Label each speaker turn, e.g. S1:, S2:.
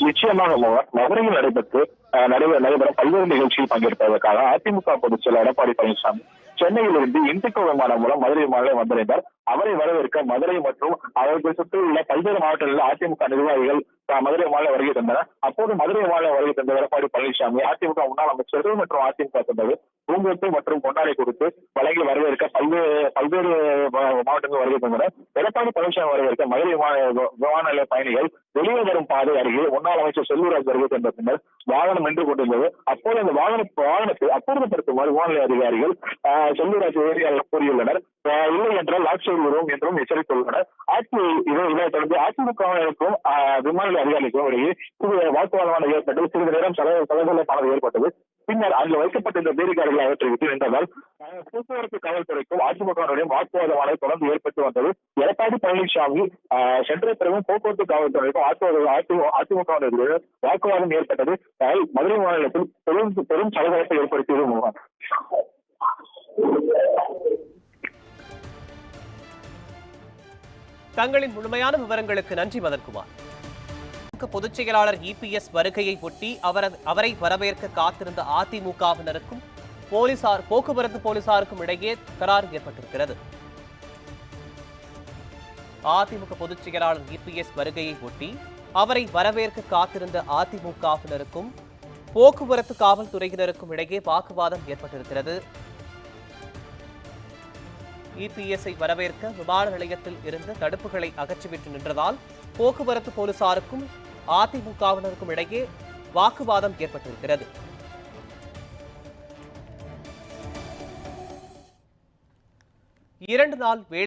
S1: நிச்சயமாக மதுரையில் நடைபெற்று அஹ், நடைபெற நடைபெற பல்வேறு நிகழ்ச்சியில் பங்கேற்பதற்காக அதிமுக பொதுச் செயலர் எடப்பாடி பழனிசாமி சென்னையிலிருந்து இண்டிகோ விமானம் மூலம் மதுரை மாநிலம் வந்திருந்தார் அவரை வரவேற்க மதுரை மற்றும் அவருக்கு சுற்றியுள்ள பல்வேறு மாவட்டங்களில் அதிமுக நிர்வாகிகள் மதுரை மாநில வருகை தந்தனர். அப்போது மதுரை மாநில வருகை தந்த எடப்பாடி பழனிசாமி அதிமுக முன்னாள் அமைச்சர்கள் மற்றும் அதிமுக தந்தது பூங்கொத்து மற்றும் கொண்டாடை கொடுத்து வழங்கி வரவேற்க பல்வேறு பல்வேறு மாவட்டங்கள் வருகை தந்தனர். எடப்பாடி பழனிசாமி வரவேற்க மதுரை விமான நிலைய பயணிகள் வெளியே வரும் பாதை அருகே முன்னாள் அமைச்சர் செல்லூராஜ் வருகை தந்த பின்னர் வாகனம் நின்று கொண்டிருந்தது. அப்போது அந்த வாகன வாகனத்தை அப்புறப்படுத்துமாறு விமான நிலைய அதிகாரிகள் செல்வராஜ் ஏரியாவில் கூறியுள்ளனர். இல்லை என்றால் லாட்சியில் விடுவோம் என்றும் எச்சரித்துள்ளனர். ஆட்சி இதை இதை தொடர்ந்து அதிமுகவினருக்கும் விமான அதிகாரிகளுக்கும் இடையே வாக்குவாதமான ஏற்பட்டது. சிறிது நேரம் சலசலப்பானது ஏற்பட்டது. பின்னர் அங்கு வைக்கப்பட்டிருந்த நின்றதால் போக்குவரத்து காவல்துறைக்கும் தொடர்ந்து ஏற்பட்டு வந்தது. எடப்பாடி பழனிசாமி ஆஹ், சென்ற பிறகும் போக்குவரத்து காவல்துறைக்கும் அதிமுக அதிமுகவினருக்கு வாக்குவாதம் ஏற்பட்டது. மதுரை மாநிலத்தில் பெரும் பெரும் சலசலப்பை ஏற்படுத்தியது
S2: தங்களின் முழுமையான விவரங்களுக்கு நன்றி மதன்குமார். பொதுச் செயலாளர் இபிஎஸ் வருகையை ஒட்டி அவரை வரவேற்க காத்திருந்த அதிமுகவினருக்கும் போலீசார் போக்குவரத்து போலீசாருக்கும் இடையே கரார் ஏற்பட்டிருக்கிறது. அதிமுக பொதுச் செயலாளர் இபிஎஸ் வருகையை ஒட்டி அவரை வரவேற்க காத்திருந்த அதிமுகவினருக்கும் போக்குவரத்து காவல்துறையினருக்கும் இடையே வாக்குவாதம் ஏற்பட்டிருக்கிறது. இபிஎஸ்ஐ வரவேற்க விமான நிலையத்தில் இருந்த தடுப்புகளை அகற்றிவிட்டு நின்றதால் போக்குவரத்து போலீசாருக்கும் அதிமுகவினருக்கும் இடையே வாக்குவாதம் ஏற்பட்டிருக்கிறது. இரண்டு நாள் வே